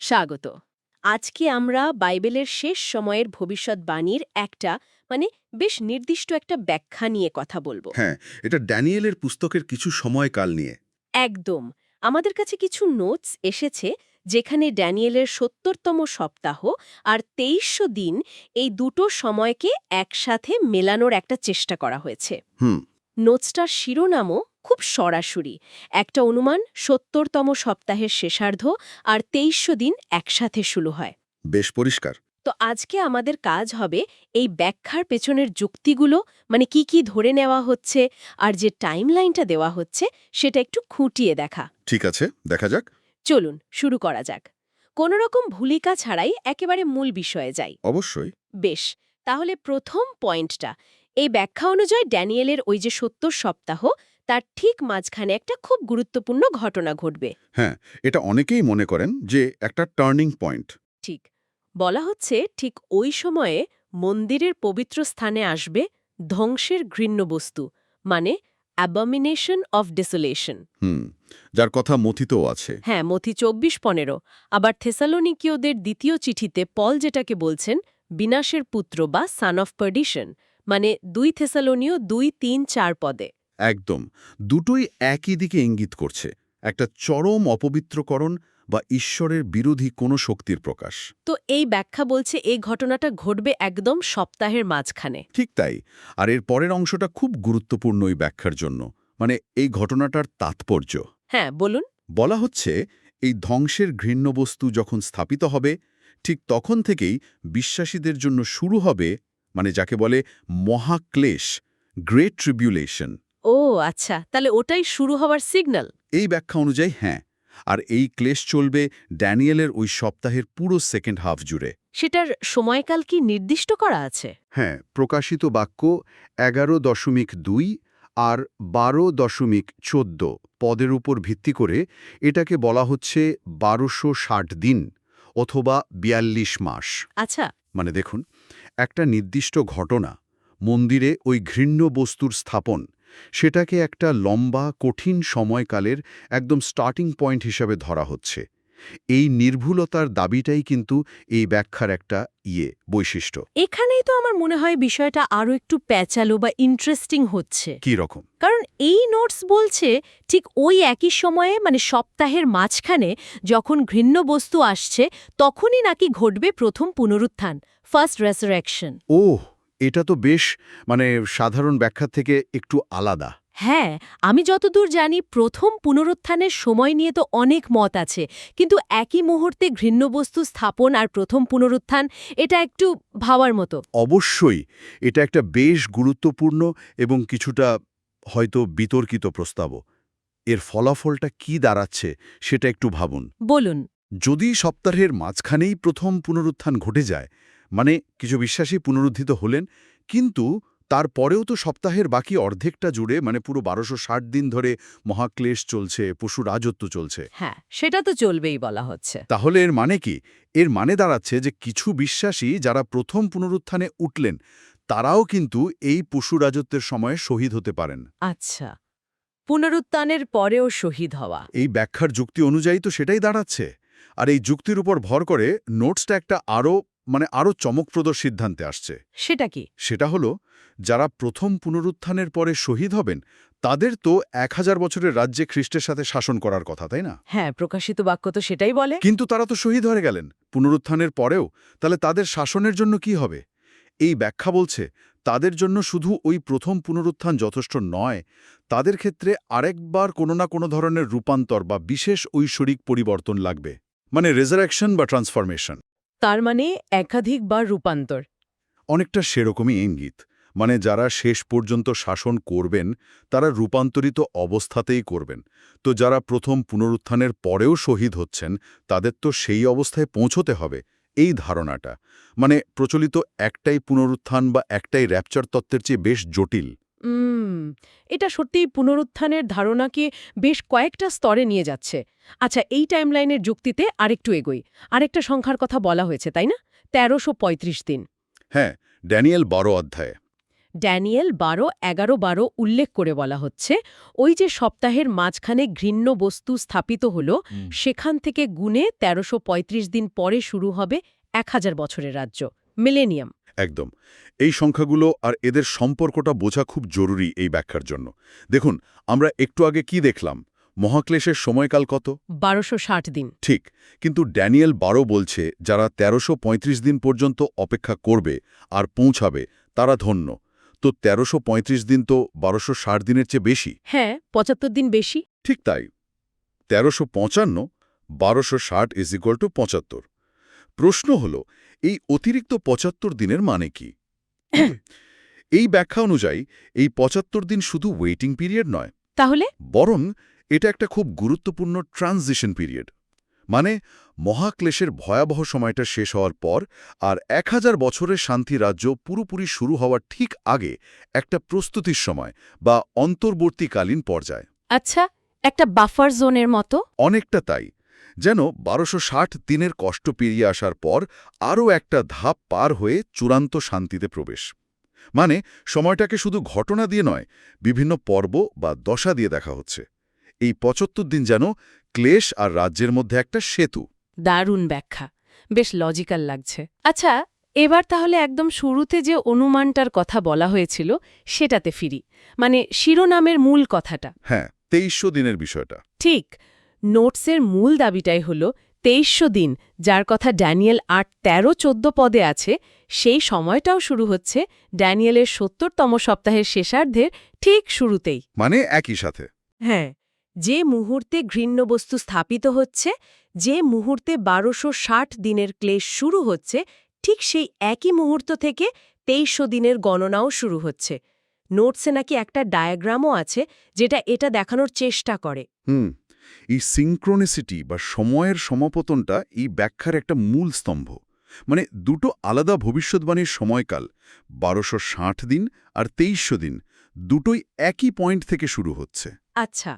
স্বাগত। আজকে আমরা বাইবেলের শেষ সময়ের ভবিষ্যৎবাণীর একটা মানে বেশ নির্দিষ্ট একটা ব্যাখ্যা নিয়ে কথা বলব। হ্যাঁ এটা ড্যানিয়েলের পুস্তকের কিছু সময়কাল নিয়ে। একদম। আমাদের কাছে কিছু নোটস এসেছে যেখানে ড্যানিয়েলের সত্তরতম সপ্তাহ আর তেইশশো দিন এই দুটো সময়কে একসাথে মেলানোর একটা চেষ্টা করা হয়েছে। হুম। নোটসটার শিরোনামও খুব সরাসরি। একটা অনুমান সত্তরতম সপ্তাহের শেষার্ধ আর তেইশশো দিন একসাথে শুরু হয়। বেশ পরিষ্কার। তো আজকে আমাদের কাজ হবে এই ব্যাখ্যার পেছনের যুক্তিগুলো মানে কি কি ধরে নেওয়া হচ্ছে আর যে টাইমলাইনটা দেওয়া হচ্ছে সেটা একটু খুঁটিয়ে দেখা। ঠিক আছে দেখা যাক। চলুন শুরু করা যাক। কোনো রকম ভূলিকা ছাড়াই একেবারে মূল বিষয়ে যাই। অবশ্যই। বেশ তাহলে প্রথম পয়েন্টটা। এই ব্যাখ্যা অনুযায়ী ড্যানিয়েলের ওই যে সত্তর সপ্তাহ তার ঠিক মাঝখানে একটা খুব গুরুত্বপূর্ণ ঘটনা ঘটবে। হ্যাঁ এটা অনেকেই মনে করেন যে একটা টার্নিং পয়েন্ট। ঠিক বলা হচ্ছে ঠিক ওই সময়ে মন্দিরের পবিত্র স্থানে আসবে ধ্বংসের ঘৃণ্য বস্তু মানে অ্যাবমিনেশন অফ ডিসোলেশন হুম যার কথা মথিতও আছে। হ্যাঁ মথি চব্বিশ পনেরো। আবার থেসালোনিকীয়দের দ্বিতীয় চিঠিতে পল যেটাকে বলছেন বিনাশের পুত্র বা সান অফ পার্ডিশন মানে দুই থেসালোনীয় দুই তিন চার পদে। একদম। দুটোই একই দিকে ইঙ্গিত করছে। একটা চরম অপবিত্রকরণ বা ঈশ্বরের বিরোধী কোনো শক্তির প্রকাশ। তো এই ব্যাখ্যা বলছে এই ঘটনাটা ঘটবে একদম সপ্তাহের মাঝখানে। ঠিক তাই। আর এর পরের অংশটা খুব গুরুত্বপূর্ণ এই ব্যাখ্যার জন্য। মানে এই ঘটনাটার তাৎপর্য। হ্যাঁ বলুন। বলা হচ্ছে এই ধ্বংসের ঘৃণ্য বস্তু যখন স্থাপিত হবে ঠিক তখন থেকেই বিশ্বাসীদের জন্য শুরু হবে মানে যাকে বলে মহাক্লেশ গ্রেট ট্রিবিউলেশন। ও আচ্ছা তাহলে ওটাই শুরু হওয়ার সিগন্যাল এই ব্যাখ্যা অনুযায়ী হ্যাঁ আর এই ক্লেশ চলবে ড্যানিয়েলের ওই সপ্তাহের পুরো সেকেন্ড হাফ জুড়ে। সেটার সময়কাল কি নির্দিষ্ট করা আছে? হ্যাঁ প্রকাশিত বাক্য এগারো দশমিক দুই আর বারো দশমিক চোদ্দ পদের উপর ভিত্তি করে এটাকে বলা হচ্ছে বারোশো ষাট দিন অথবা বিয়াল্লিশ মাস। আচ্ছা। মানে দেখুন একটা নির্দিষ্ট ঘটনা মন্দিরে ওই ঘৃণ্য বস্তুর স্থাপন সেটাকে একটা লম্বা কঠিন সময়কালের একদম স্টার্টিং পয়েন্ট হিসাবে ধরা হচ্ছে। এই নির্ভুলতার দাবিটাই কিন্তু এই ব্যাখ্যার একটা ইয়ে বৈশিষ্ট্য। এখানেই তো আমার মনে হয় বিষয়টা আরও একটু প্যাচালো বা ইন্টারেস্টিং হচ্ছে। কী রকম? কারণ এই নোটস বলছে ঠিক ওই একই সময়ে মানে সপ্তাহের মাঝখানে যখন ঘৃণ্য বস্তু আসছে তখনই নাকি ঘটবে প্রথম পুনরুত্থান ফার্স্ট রেসারেকশন ওহ! এটা তো বেশ মানে সাধারণ ব্যাখ্যা থেকে একটু আলাদা। হ্যাঁ আমি যতদূর জানি প্রথম পুনরুত্থানের সময় নিয়ে তো অনেক মত আছে। কিন্তু একই মুহূর্তে ঘৃণ্য বস্তু স্থাপন আর প্রথম পুনরুত্থান এটা একটু ভাবার মতো। অবশ্যই এটা একটা বেশ গুরুত্বপূর্ণ এবং কিছুটা হয়তো বিতর্কিত প্রস্তাবও। এর ফলাফলটা কি দাঁড়াচ্ছে সেটা একটু ভাবুন। বলুন। যদি সপ্তাহের মাঝখানেই প্রথম পুনরুত্থান ঘটে যায় মানে কিছু বিশ্বাসী পুনরুদ্ধিত হলেন কিন্তু তারপরেও তো সপ্তাহের বাকি অর্ধেকটা জুড়ে মানে পুরো বারোশো দিন ধরে মহাক্লেশ চলছে পশু রাজত্ব চলছে। হ্যাঁ সেটা তো চলবেই বলা হচ্ছে। তাহলে এর মানে কি? এর মানে দাঁড়াচ্ছে যে কিছু বিশ্বাসী যারা প্রথম পুনরুত্থানে উঠলেন তারাও কিন্তু এই পশু রাজত্বের সময়ে শহীদ হতে পারেন। আচ্ছা পুনরুত্থানের পরেও শহীদ হওয়া। এই ব্যাখ্যার যুক্তি অনুযায়ী তো সেটাই দাঁড়াচ্ছে। আর এই যুক্তির উপর ভর করে নোটসটা একটা আরও মানে আরও চমকপ্রদ সিদ্ধান্তে আসছে। সেটা কি? সেটা হলো যারা প্রথম পুনরুত্থানের পরে শহীদ হবেন তাদের তো এক হাজার বছরের রাজ্যে খ্রিস্টের সাথে শাসন করার কথা তাই না? হ্যাঁ প্রকাশিত বাক্য তো সেটাই বলে। কিন্তু তারা তো শহীদ হয়ে গেলেন। পুনরুত্থানের পরেও তাহলে তাদের শাসনের জন্য কি হবে? এই ব্যাখ্যা বলছে তাদের জন্য শুধু ওই প্রথম পুনরুত্থান যথেষ্ট নয় তাদের ক্ষেত্রে আরেকবার কোনো না কোনো ধরনের রূপান্তর বা বিশেষ ঐশ্বরিক পরিবর্তন লাগবে। মানে রেজারেকশন বা ট্রান্সফরমেশন তার মানে একাধিকবার রূপান্তর। অনেকটা সেরকমই ইঙ্গিত। মানে যারা শেষ পর্যন্ত শাসন করবেন, তারা রূপান্তরিত অবস্থাতেই করবেন। তো যারা প্রথম পুনরুত্থানের পরেও শহীদ হচ্ছেন, তাদের তো সেই অবস্থায় পৌঁছতে হবে, এই ধারণাটা। মানে প্রচলিত একটাই পুনরুত্থান বা একটাই র্যাপচার তত্ত্বের চেয়ে বেশ জটিল। উম, এটা সত্যিই পুনরুত্থানের ধারণাকে বেশ কয়েকটা স্তরে নিয়ে যাচ্ছে। আচ্ছা এই টাইমলাইনের যুক্তিতে আরেকটু এগোই। আরেকটা সংখ্যার কথা বলা হয়েছে তাই না? তেরোশো দিন। হ্যাঁ ড্যানিয়েল বড় অধ্যায়ে। ড্যানিয়েল বারো এগারো বারো উল্লেখ করে বলা হচ্ছে ওই যে সপ্তাহের মাঝখানে ঘৃণ্য বস্তু স্থাপিত হল সেখান থেকে গুণে তেরোশো দিন পরে শুরু হবে এক হাজার বছরের রাজ্য মিলেনিয়াম। একদম। এই সংখ্যাগুলো আর এদের সম্পর্কটা বোঝা খুব জরুরি এই ব্যাখ্যার জন্য। দেখুন আমরা একটু আগে কি দেখলাম? মহাক্লেশের সময়কাল কত? বারোশো ষাট দিন। ঠিক কিন্তু ড্যানিয়েল বারো বলছে যারা তেরোশো দিন পর্যন্ত অপেক্ষা করবে আর পৌঁছাবে তারা ধন্য। তো তেরোশো দিন তো বারোশো দিনের চেয়ে বেশি। হ্যাঁ পঁচাত্তর দিন বেশি। ঠিক তাই। তেরোশো পঞ্চান্ন বারোশো ষাট ইজ ইকুয়াল টু পঁচাত্তর। প্রশ্ন হল এই অতিরিক্ত পঁচাত্তর দিনের মানে কি? এই ব্যাখ্যা অনুযায়ী এই পঁচাত্তর দিন শুধু ওয়েটিং পিরিয়ড নয়। তাহলে? বরং এটা একটা খুব গুরুত্বপূর্ণ ট্রানজিশন পিরিয়ড মানে মহাক্লেশের ভয়াবহ সময়টা শেষ হওয়ার পর আর এক হাজার বছরের শান্তি রাজ্য পুরোপুরি শুরু হওয়ার ঠিক আগে একটা প্রস্তুতির সময় বা অন্তর্বর্তীকালীন পর্যায়। আচ্ছা একটা বাফার জোনের মতো? অনেকটা তাই। যেন বারোশো ষাট দিনের কষ্ট পেরিয়ে আসার পর আরও একটা ধাপ পার হয়ে চূড়ান্ত শান্তিতে প্রবেশ। মানে সময়টাকে শুধু ঘটনা দিয়ে নয় বিভিন্ন পর্ব বা দশা দিয়ে দেখা হচ্ছে। এই পঁচাত্তর দিন যেন ক্লেশ আর রাজ্যের মধ্যে একটা সেতু। দারুণ ব্যাখ্যা। বেশ লজিক্যাল লাগছে। আচ্ছা এবার তাহলে একদম শুরুতে যে অনুমানটার কথা বলা হয়েছিল সেটাতে ফিরি। মানে শিরোনামের মূল কথাটা। হ্যাঁ তেইশশো দিনের বিষয়টা। ঠিক। নোটসের মূল দাবিটাই হল তেইশশো দিন যার কথা ড্যানিয়েল আট তেরো চোদ্দ পদে আছে সেই সময়টাও শুরু হচ্ছে ড্যানিয়েলের সত্তরতম সপ্তাহের শেষার্ধের ঠিক শুরুতেই। মানে একই সাথে। হ্যাঁ যে মুহূর্তে ঘৃণ্য বস্তু স্থাপিত হচ্ছে যে মুহূর্তে বারোশো ষাট দিনের ক্লেশ শুরু হচ্ছে ঠিক সেই একই মুহূর্ত থেকে তেইশশো দিনের গণনাও শুরু হচ্ছে। নোটসে নাকি একটা ডায়াগ্রামও আছে যেটা এটা দেখানোর চেষ্টা করে। হুম। এই সিঙ্ক্রোনিসিটি বা সময়ের সমাপতনটা এই ব্যাখ্যার একটা মূল স্তম্ভ। মানে দুটো আলাদা ভবিষ্যৎবাণীর সময়কাল বারোশো দিন আর তেইশশো দিন দুটোই একই পয়েন্ট থেকে শুরু হচ্ছে। আচ্ছা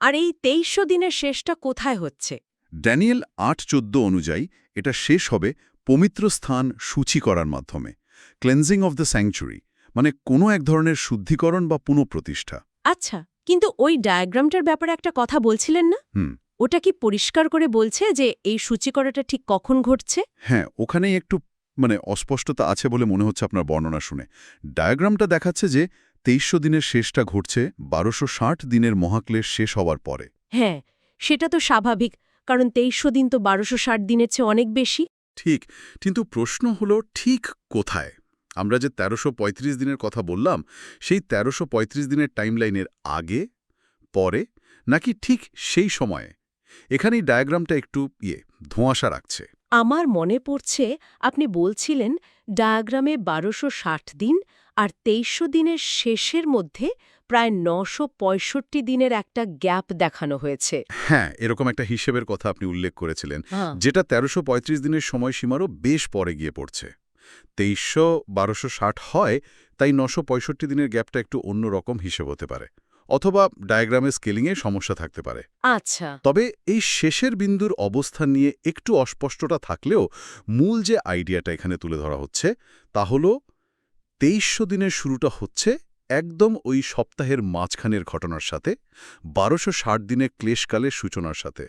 আর এই তেইশশো দিনের শেষটা কোথায় হচ্ছে? ড্যানিয়েল আট চোদ্দ অনুযায়ী এটা শেষ হবে পবিত্র স্থান সূচি করার মাধ্যমে ক্লেন্সিং অফ দ্য স্যাংচুরি মানে কোনো এক ধরনের শুদ্ধিকরণ বা পুনঃপ্রতিষ্ঠা। আচ্ছা। কিন্তু ওই ডায়াগ্রামটার ব্যাপারে একটা কথা বলছিলেন না? হুম। ওটা কি পরিষ্কার করে বলছে যে এই সূচি করাটা ঠিক কখন ঘটছে? হ্যাঁ ওখানেই একটু মানে অস্পষ্টতা আছে বলে মনে হচ্ছে আপনার বর্ণনা শুনে। ডায়াগ্রামটা দেখাচ্ছে যে তেইশশো দিনের শেষটা ঘটছে বারোশো দিনের মহাক্লেশ শেষ হওয়ার পরে। হ্যাঁ সেটা তো স্বাভাবিক কারণ তেইশশো দিন তো বারোশো ষাট দিনের চেয়ে অনেক বেশি। ঠিক কিন্তু প্রশ্ন হলো ঠিক কোথায়? আমরা যে তেরোশো দিনের কথা বললাম সেই তেরোশো দিনের টাইমলাইনের আগে পরে নাকি ঠিক সেই সময়ে? এখানেই ডায়াগ্রামটা একটু ইয়ে ধোঁয়াশা রাখছে। আমার মনে পড়ছে আপনি বলছিলেন ডায়াগ্রামে বারোশো ষাট দিন আর তেইশশো দিনের শেষের মধ্যে প্রায় নশো পঁয়ষট্টি দিনের একটা গ্যাপ দেখানো হয়েছে। হ্যাঁ এরকম একটা হিসেবের কথা আপনি উল্লেখ করেছিলেন হ্যাঁ। যেটা তেরোশো দিনের সময়সীমারও বেশ পরে গিয়ে পড়ছে। তেইশশো বারোশো হয় তাই নশো পঁয়ষট্টি দিনের গ্যাপটা একটু অন্য রকম হিসেব হতে পারে। অথবা ডায়াগ্রামের স্কেলিংয়ে সমস্যা থাকতে পারে। আচ্ছা। তবে এই শেষের বিন্দুর অবস্থান নিয়ে একটু অস্পষ্টটা থাকলেও মূল যে আইডিয়াটা এখানে তুলে ধরা হচ্ছে তা হল তেইশশো দিনের শুরুটা হচ্ছে একদম ওই সপ্তাহের মাঝখানের ঘটনার সাথে বারোশো ষাট দিনে ক্লেশকালের সূচনার সাথে।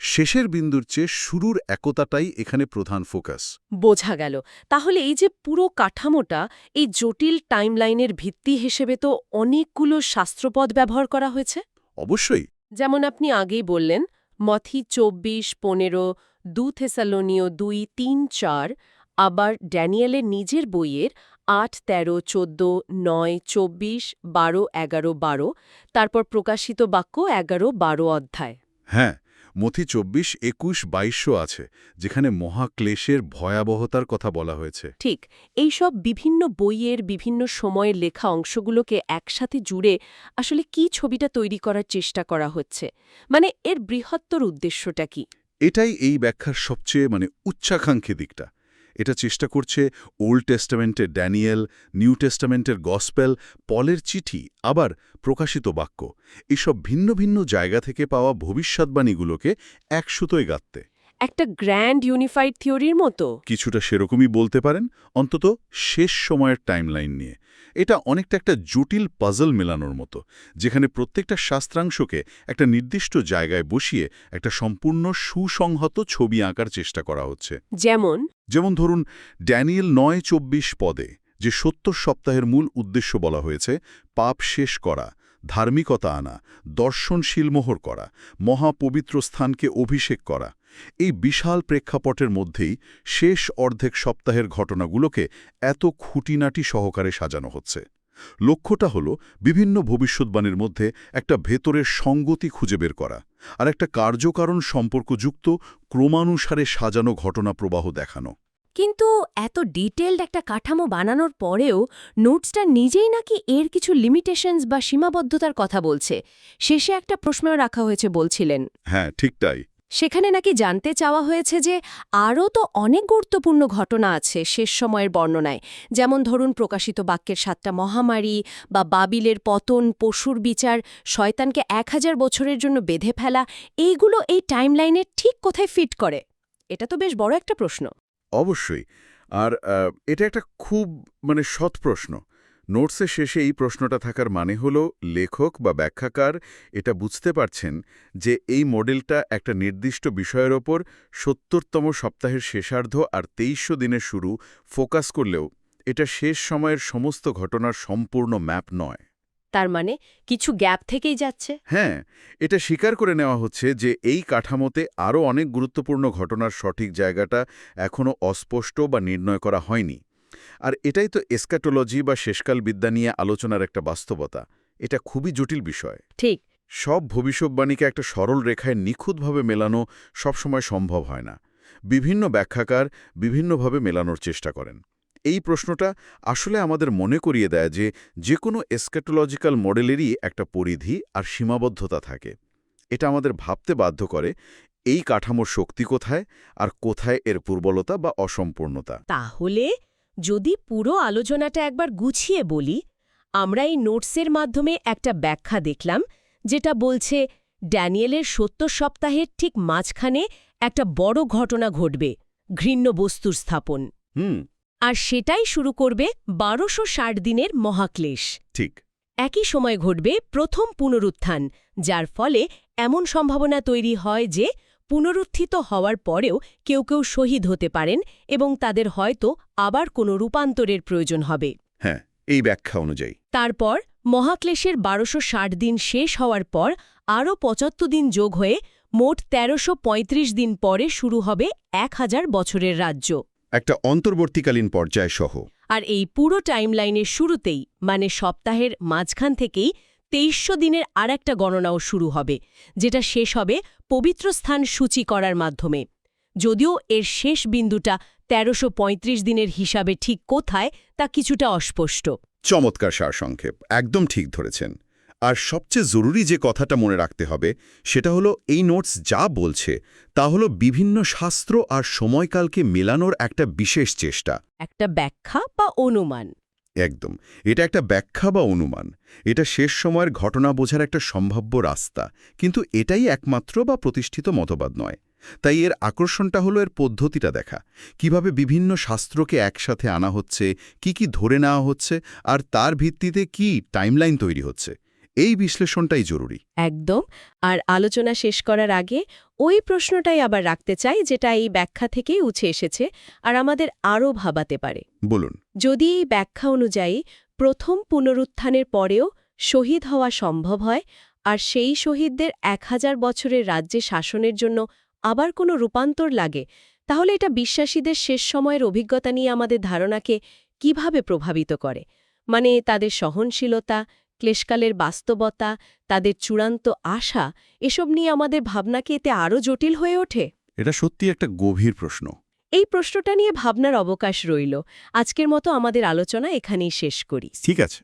শেষের বিন্দুর চেয়ে শুরুর একতাটাই এখানে প্রধান ফোকাস। বোঝা গেল। তাহলে এই যে পুরো কাঠামোটা এই জটিল টাইমলাইনের ভিত্তি হিসেবে তো অনেকগুলো শাস্ত্রপদ ব্যবহার করা হয়েছে? অবশ্যই। যেমন আপনি আগেই বললেন মথি চব্বিশ পনেরো দু থেসালোনিও দুই তিন চার আবার ড্যানিয়েলের নিজের বইয়ের আট তেরো চোদ্দ নয় চব্বিশ বারো এগারো বারো তারপর প্রকাশিত বাক্য এগারো বারো অধ্যায়। হ্যাঁ মথি চব্বিশ একুশ বাইশশো আছে যেখানে মহাক্লেশের ভয়াবহতার কথা বলা হয়েছে। ঠিক এইসব বিভিন্ন বইয়ের বিভিন্ন সময়ের লেখা অংশগুলোকে একসাথে জুড়ে আসলে কি ছবিটা তৈরি করার চেষ্টা করা হচ্ছে? মানে এর বৃহত্তর উদ্দেশ্যটা কি? এটাই এই ব্যাখ্যার সবচেয়ে মানে উচ্চাকাঙ্ক্ষী দিকটা। এটা চেষ্টা করছে ওল্ড টেস্টামেন্টের ড্যানিয়েল নিউ টেস্টামেন্টের গসপেল পলের চিঠি আবার প্রকাশিত বাক্য। এসব ভিন্ন ভিন্ন জায়গা থেকে পাওয়া ভবিষ্যৎবাণীগুলোকে এক সুতোয় গাঁথতে। একটা গ্র্যান্ড ইউনিফাইড থিওরির মতো। কিছুটা সেরকমই বলতে পারেন অন্তত শেষ সময়ের টাইমলাইন নিয়ে। এটা অনেকটা একটা জটিল পাজল মেলানোর মতো যেখানে প্রত্যেকটা শাস্ত্রাংশকে একটা নির্দিষ্ট জায়গায় বসিয়ে একটা সম্পূর্ণ সুসংহত ছবি আঁকার চেষ্টা করা হচ্ছে। যেমন? যেমন ধরুন ড্যানিয়েল নয় চব্বিশ পদে যে সত্তর সপ্তাহের মূল উদ্দেশ্য বলা হয়েছে পাপ শেষ করা ধার্মিকতা আনা দর্শনশীল মোহর করা মহাপবিত্র স্থানকে অভিষেক করা। এই বিশাল প্রেক্ষাপটের মধ্যেই শেষ অর্ধেক সপ্তাহের ঘটনাগুলোকে এত খুঁটিনাটি সহকারে সাজানো হচ্ছে। লক্ষ্যটা হল বিভিন্ন ভবিষ্যৎবাণীর মধ্যে একটা ভেতরের সঙ্গতি খুঁজে বের করা আর একটা কার্যকারণ সম্পর্কযুক্ত ক্রমানুসারে সাজানো ঘটনা প্রবাহ দেখানো। কিন্তু এত ডিটেলড একটা কাঠামো বানানোর পরেও নোটসটা নিজেই নাকি এর কিছু লিমিটেশনস বা সীমাবদ্ধতার কথা বলছে। শেষে একটা প্রশ্ন রাখা হয়েছে বলছিলেন। হ্যাঁ ঠিকটাই সেখানে নাকি জানতে চাওয়া হয়েছে যে আরও তো অনেক গুরুত্বপূর্ণ ঘটনা আছে শেষ সময়ের বর্ণনায়। যেমন ধরুন প্রকাশিত বাক্যের সাতটা মহামারী বা বাবিলের পতন, পশুর বিচার, শয়তানকে এক হাজার বছরের জন্য বেঁধে ফেলা, এইগুলো এই টাইমলাইনের ঠিক কোথায় ফিট করে? এটা তো বেশ বড় একটা প্রশ্ন। অবশ্যই। আর এটা একটা খুব মানে সৎ প্রশ্ন। নোটসের শেষে এই প্রশ্নটা থাকার মানে হল লেখক বা ব্যাখ্যাকার এটা বুঝতে পারছেন যে এই মডেলটা একটা নির্দিষ্ট বিষয়ের ওপর সত্তরতম সপ্তাহের শেষার্ধ আর তেইশশো দিনের শুরু ফোকাস করলেও এটা শেষ সময়ের সমস্ত ঘটনার সম্পূর্ণ ম্যাপ নয়। তার মানে কিছু গ্যাপ থেকেই যাচ্ছে? হ্যাঁ এটা স্বীকার করে নেওয়া হচ্ছে যে এই কাঠামোতে আরও অনেক গুরুত্বপূর্ণ ঘটনার সঠিক জায়গাটা এখনও অস্পষ্ট বা নির্ণয় করা হয়নি। আর এটাই তো এসকাটোলজি বা শেষকাল বিদ্যা নিয়ে আলোচনার একটা বাস্তবতা। এটা খুবই জটিল বিষয়। ঠিক। সব ভবিষ্যৎবাণীকে একটা সরল রেখায় নিখুঁতভাবে মেলানো সবসময় সম্ভব হয় না। বিভিন্ন ব্যাখ্যাকার বিভিন্নভাবে মেলানোর চেষ্টা করেন। এই প্রশ্নটা আসলে আমাদের মনে করিয়ে দেয় যে যে কোনো এসকেটোলজিক্যাল মডেলেরই একটা পরিধি আর সীমাবদ্ধতা থাকে। এটা আমাদের ভাবতে বাধ্য করে এই কাঠামোর শক্তি কোথায় আর কোথায় এর পূর্বলতা বা অসম্পূর্ণতা। তাহলে যদি পুরো আলোচনাটা একবার গুছিয়ে বলি আমরা এই নোটসের মাধ্যমে একটা ব্যাখ্যা দেখলাম যেটা বলছে ড্যানিয়েলের সত্তর সপ্তাহের ঠিক মাঝখানে একটা বড় ঘটনা ঘটবে ঘৃণ্য বস্তুর স্থাপন। হুম। আর সেটাই শুরু করবে বারোশো ষাট দিনের মহাক্লেশ। ঠিক। একই সময় ঘটবে প্রথম পুনরুত্থান যার ফলে এমন সম্ভাবনা তৈরি হয় যে পুনরুত্থিত হওয়ার পরেও কেউ কেউ শহীদ হতে পারেন এবং তাদের হয়তো আবার কোনো রূপান্তরের প্রয়োজন হবে। হ্যাঁ এই ব্যাখ্যা অনুযায়ী। তারপর মহাক্লেশের বারোশো ষাট দিন শেষ হওয়ার পর আরও পঁচাত্তর দিন যোগ হয়ে মোট তেরোশো দিন পরে শুরু হবে এক হাজার বছরের রাজ্য। একটা অন্তর্বর্তীকালীন পর্যায় সহ। আর এই পুরো টাইমলাইনের শুরুতেই মানে সপ্তাহের মাঝখান থেকেই তেইশশো দিনের আর একটা গণনাও শুরু হবে যেটা শেষ হবে পবিত্র স্থান সূচি করার মাধ্যমে। যদিও এর শেষ বিন্দুটা তেরোশো দিনের হিসাবে ঠিক কোথায় তা কিছুটা অস্পষ্ট। চমৎকার সারসংক্ষেপ একদম ঠিক ধরেছেন। আর সবচেয়ে জরুরি যে কথাটা মনে রাখতে হবে সেটা হলো এই নোটস যা বলছে তা হলো বিভিন্ন শাস্ত্র আর সময়কালকে মেলানোর একটা বিশেষ চেষ্টা। একটা ব্যাখ্যা বা অনুমান। একদম। এটা একটা ব্যাখ্যা বা অনুমান। এটা শেষ সময়ের ঘটনা বোঝার একটা সম্ভাব্য রাস্তা। কিন্তু এটাই একমাত্র বা প্রতিষ্ঠিত মতবাদ নয়। তাই এর আকর্ষণটা হলো এর পদ্ধতিটা দেখা। কীভাবে বিভিন্ন শাস্ত্রকে একসাথে আনা হচ্ছে, কি কি ধরে নেওয়া হচ্ছে, আর তার ভিত্তিতে কি টাইমলাইন তৈরি হচ্ছে। এই বিশ্লেষণটাই জরুরি। একদম। আর আলোচনা শেষ করার আগে ওই প্রশ্নটাই আবার রাখতে চাই যেটা এই ব্যাখ্যা থেকেই উঠে এসেছে আর আমাদের আরও ভাবাতে পারে। বলুন। যদি এই ব্যাখ্যা অনুযায়ী প্রথম পুনরুত্থানের পরেও শহীদ হওয়া সম্ভব হয় আর সেই শহীদদের এক হাজার বছরের রাজ্যে শাসনের জন্য আবার কোনো রূপান্তর লাগে তাহলে এটা বিশ্বাসীদের শেষ সময়ের অভিজ্ঞতা নিয়ে আমাদের ধারণাকে কীভাবে প্রভাবিত করে? মানে তাদের সহনশীলতা ক্লেশকালের বাস্তবতা তাদের চূড়ান্ত আশা এসব নিয়ে আমাদের ভাবনাকে এতে আরও জটিল হয়ে ওঠে? এটা সত্যি একটা গভীর প্রশ্ন। এই প্রশ্নটা নিয়ে ভাবনার অবকাশ রইল। আজকের মতো আমাদের আলোচনা এখানেই শেষ করি। ঠিক আছে।